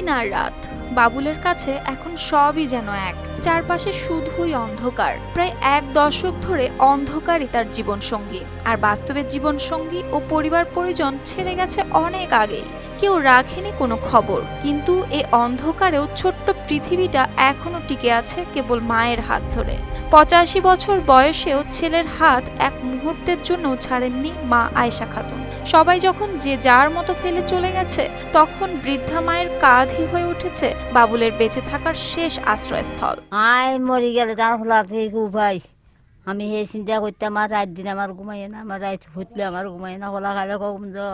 দিন আর রাত। বাবুলের কাছে এখন সবই যেন এক। চারপাশে শুধুই অন্ধকার। প্রায় এক দশক ধরে অন্ধকারই তার জীবনসঙ্গী। আর বাস্তবের জীবনসঙ্গী ও পরিবার পরিজন ছেড়ে গেছে অনেক আগেই। কেউ রাখেনি কোনো খবর। কিন্তু এ অন্ধকারেও ছোট্ট পৃথিবীটা এখনও টিকে আছে কেবল মায়ের হাত ধরে। পঁচাশি বছর বয়সেও ছেলের হাত এক মুহূর্তের জন্য ছাড়েননি মা আয়েশা খাতুন। সবাই যখন যে যার মতো ফেলে চলে গেছে, তখন বৃদ্ধা মায়ের কাঁধই হয়ে উঠেছে বাবুলের বেঁচে থাকার শেষ আশ্রয়স্থল। আয়, মরি গেলে তার হলা থেকে উপায়। আমি সেই চিন্তা করতে আমার রাত দিন আমার ঘুমাইয়ে না, আমার রাত ফুটলে আমার ঘুমাই না, হলা খালে কম যা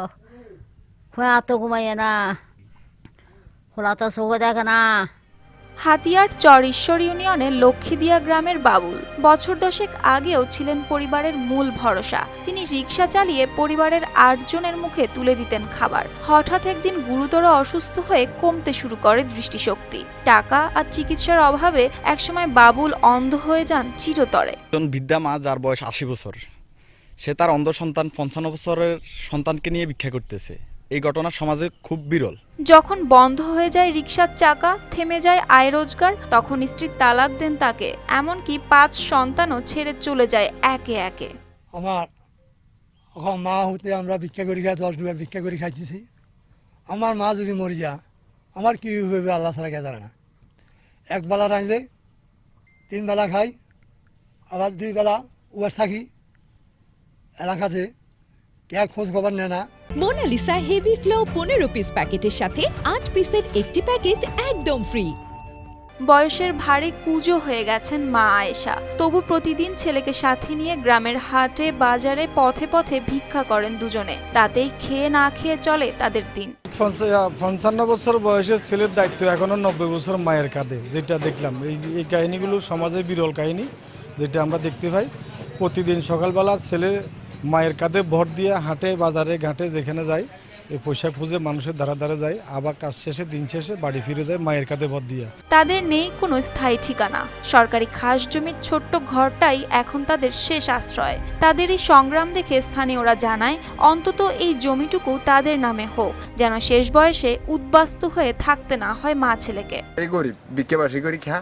তো ঘুমাই না, হলা তো চোখে দেখে না। হাতিয়ার চর ইউনিয়নের লক্ষ্মীদিয়া গ্রামের বাবুল। বছর দশেক আগেও ছিলেন পরিবারের মূল ভরসা। তিনি রিক্সা চালিয়ে পরিবারের আটজনের মুখে তুলে দিতেন খাবার। হঠাৎ একদিন গুরুতর অসুস্থ হয়ে কমতে শুরু করে দৃষ্টিশক্তি। টাকা আর চিকিৎসার অভাবে একসময় বাবুল অন্ধ হয়ে যান চিরতরে। একজন বৃদ্ধা মা যার বয়স আশি বছর, সে তার অন্ধ সন্তান পঞ্চান্ন বছরের সন্তানকে নিয়ে ভিক্ষা করতেছে। এই ঘটনা সমাজে খুব বিরল। যখন বন্ধ হয়ে যায় রিক্সার চাকা থেমে যায় আয় রোজগার তখন স্ত্রী তালাক দেন তাকে এমনকি পাঁচ সন্তানও ছেড়ে চলে যায় একে একে। আমার এখন মা হতে আমরা ভিক্ষা করি খাই দশ দুবার ভিক্ষা করে খাইতেছি। আমার মা যদি মরি যা আমার কী হবে আল্লাহ ছাড়া কে জানে না। এক বেলা রাঁধলে তিন বেলা খাই আবার দুই বেলা উয়ার থাকি। এলাকাতে কে খোঁজ খবর নেয় না। মোনালিসা হেভি ফ্লো পনেরো পিস প্যাকেটের সাথে আট পিসের একটি প্যাকেট একদম ফ্রি বয়সের ভারে কুজো হয়ে গেছেন মা আয়েশা। তবু প্রতিদিন ছেলেকে সাথে নিয়ে গ্রামের হাটে বাজারে পথে পথে ভিক্ষা করেন দুজনে। তাতেই খেয়ে না খেয়ে চলে তাদের দিন। পঞ্চান্ন বছর বয়সের ছেলের দায়িত্ব এখনও নব্বই বছর মায়ের কাঁধে যেটা দেখলাম। এই এই কাহিনীগুলো সমাজে বিরল কাহিনী যেটা আমরা দেখতে পাই। প্রতিদিন সকালবেলা ছেলে মায়ের কাঁধে ভর দিয়ে হাটে বাজারে ঘাটে যেখানে যায় এই পয়সা খুঁজে মানুষের দ্বারা দ্বারা যায় আবার কাজ শেষে দিন শেষে বাড়ি ফিরে যায় মায়ের কাঁধে ভর দিয়ে। তাদের নেই কোনো স্থায়ী ঠিকানা। সরকারি খাস জমির ছোট্ট ঘরটাই এখন তাদের শেষ আশ্রয়। তাদের এই সংগ্রাম দেখে স্থানীয়রা জানায় অন্তত এই জমিটুকু তাদের নামে হোক যেন শেষ বয়সে উদ্বাস্তু হয়ে থাকতে না হয় মা ছেলেকে। এই গরিব ভিক্ষে বাসি করি খা।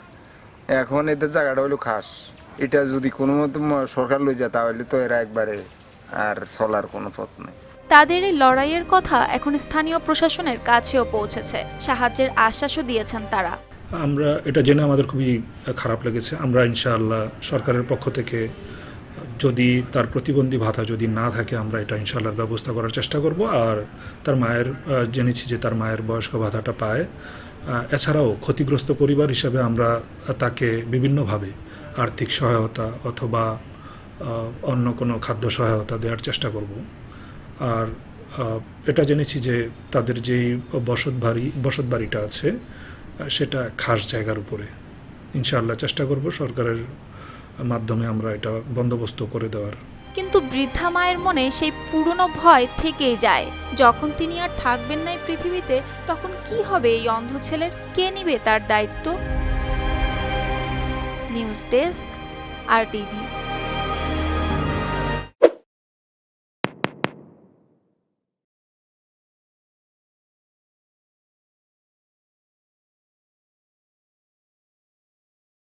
এখন এদের জায়গাটা হলো খাস। এটা যদি কোনো মতো সরকার লই যায় তাহলে তো এরা একবারে আর চলার কোনো পথ নেই। তাদের এই লড়াইয়ের কথা এখন স্থানীয় প্রশাসনের কাছেও পৌঁছেছে। সাহায্যের আশ্বাসও দিয়েছেন তারা। আমরা এটা জেনে আমাদের খুবই খারাপ লেগেছে। আমরা ইনশাআল্লাহ সরকারের পক্ষ থেকে যদি তার প্রতিবন্ধী ভাতা যদি না থাকে আমরা এটা ইনশাআল্লাহ ব্যবস্থা করার চেষ্টা করব। আর তার মায়ের জেনেছি যে তার মায়ের বয়স্ক ভাতাটা পায়। এছাড়াও ক্ষতিগ্রস্ত পরিবার হিসাবে আমরা তাকে বিভিন্নভাবে আর্থিক সহায়তা অথবা অন্য কোনো খাদ্য সহায়তা দেওয়ার চেষ্টা করব। আর এটা জেনেছি যে তাদের যেই বসত বাড়ি, বসত বাড়িটা আছে, সেটা খাস জায়গার উপরে। ইনশাআল্লাহ চেষ্টা করব সরকারের মাধ্যমে আমরা এটা বন্দোবস্ত করে দেওয়ার। কিন্তু বৃদ্ধা মায়ের মনে সেই পুরনো ভয় থেকেই যায়। যখন তিনি আর থাকবেন না পৃথিবীতে, তখন কি হবে এই অন্ধ ছেলের? কে নিবে তার দায়িত্ব? News desk, R TV.